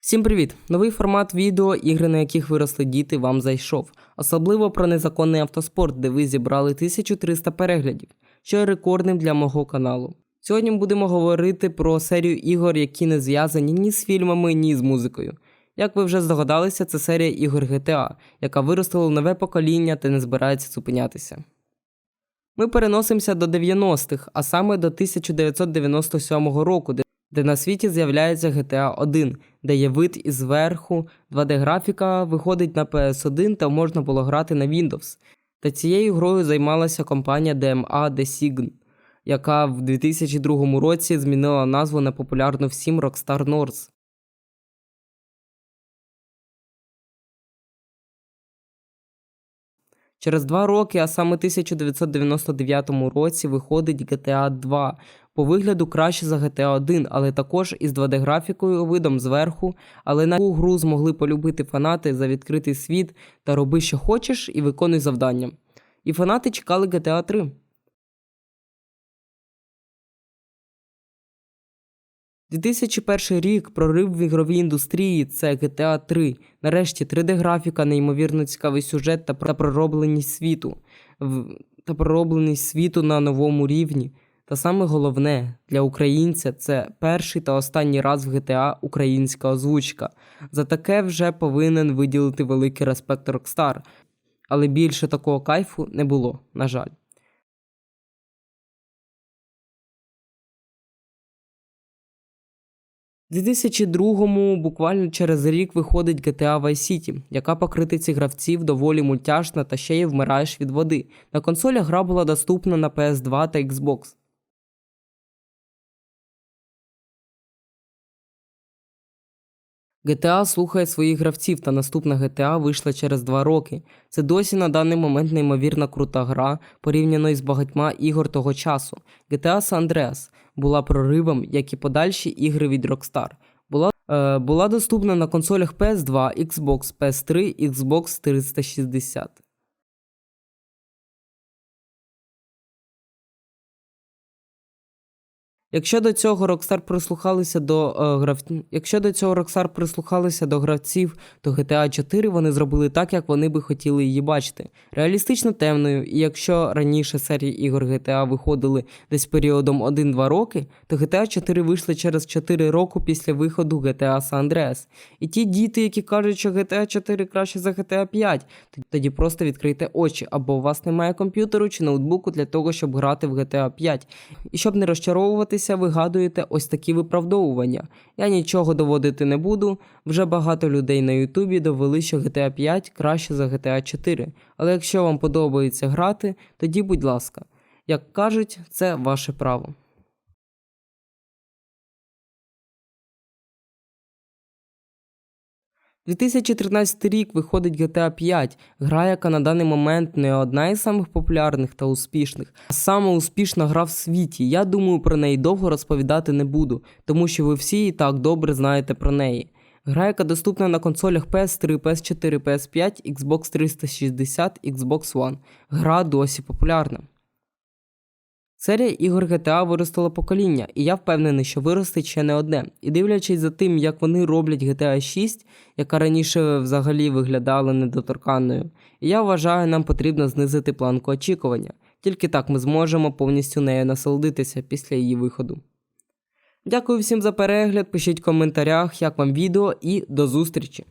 Всім привіт! Новий формат відео, ігри, на яких виросли діти, вам зайшов. Особливо про незаконний автоспорт, де ви зібрали 1300 переглядів, що є рекордним для мого каналу. Сьогодні будемо говорити про серію ігор, які не зв'язані ні з фільмами, ні з музикою. Як ви вже здогадалися, це серія ігор GTA, яка виростила нове покоління та не збирається зупинятися. Ми переносимося до 90-х, а саме до 1997 року, де де на світі з'являється GTA 1, де є вид із верху, 2D-графіка виходить на PS1 та можна було грати на Windows. Та цією грою займалася компанія DMA Design, яка в 2002 році змінила назву на популярну всім Rockstar North. Через два роки, а саме 1999 році, виходить GTA 2. По вигляду краще за GTA 1, але також із 2D-графікою, видом зверху. Але на цю гру змогли полюбити фанати за відкритий світ та роби, що хочеш, і виконуй завдання. І фанати чекали GTA 3. 2001 рік прорив в ігровій індустрії це GTA 3. Нарешті 3D-графіка, неймовірно цікавий сюжет та проробленість світу та проробленість світу на новому рівні. Та саме головне для українця це перший та останній раз в GTA українська озвучка. За таке вже повинен виділити великий респект Rockstar. Але більше такого кайфу не було, на жаль. У 2002-му буквально через рік виходить GTA Vice City, яка по критиці гравців доволі мультяшна та ще й вмираєш від води. На консолях гра була доступна на PS2 та Xbox. GTA слухає своїх гравців, та наступна GTA вийшла через два роки. Це досі на даний момент неймовірна крута гра, порівняно із багатьма ігор того часу. GTA San Andreas була проривом, як і подальші ігри від Rockstar. Була, е, була доступна на консолях PS2, Xbox, PS3, Xbox 360. Якщо до цього Rockstar прислухалися до е, грав... Якщо до цього Rockstar прислухалися до гравців, то GTA 4 вони зробили так, як вони би хотіли її бачити. Реалістично темною, і якщо раніше серії ігор GTA виходили десь періодом 1-2 роки, то GTA 4 вийшли через 4 роки після виходу GTA San Andreas. І ті діти, які кажуть, що GTA 4 краще за GTA 5, тоді просто відкрийте очі, або у вас немає комп'ютеру чи ноутбуку для того, щоб грати в GTA 5. І щоб не розчаровуватися, вигадуєте ось такі виправдовування. Я нічого доводити не буду. Вже багато людей на Ютубі довели, що GTA 5 краще за GTA 4. Але якщо вам подобається грати, тоді будь ласка. Як кажуть, це ваше право. – 2013 рік виходить GTA 5, гра, яка на даний момент не одна із самих популярних та успішних, а саме успішна гра в світі. Я думаю, про неї довго розповідати не буду, тому що ви всі і так добре знаєте про неї. Гра, яка доступна на консолях PS3, PS4, PS5, Xbox 360, Xbox One. Гра досі популярна. Серія ігор GTA виростила покоління, і я впевнений, що виростить ще не одне. І дивлячись за тим, як вони роблять GTA 6, яка раніше взагалі виглядала недоторканною, я вважаю, нам потрібно знизити планку очікування. Тільки так ми зможемо повністю нею насолодитися після її виходу. Дякую всім за перегляд, пишіть в коментарях, як вам відео, і до зустрічі!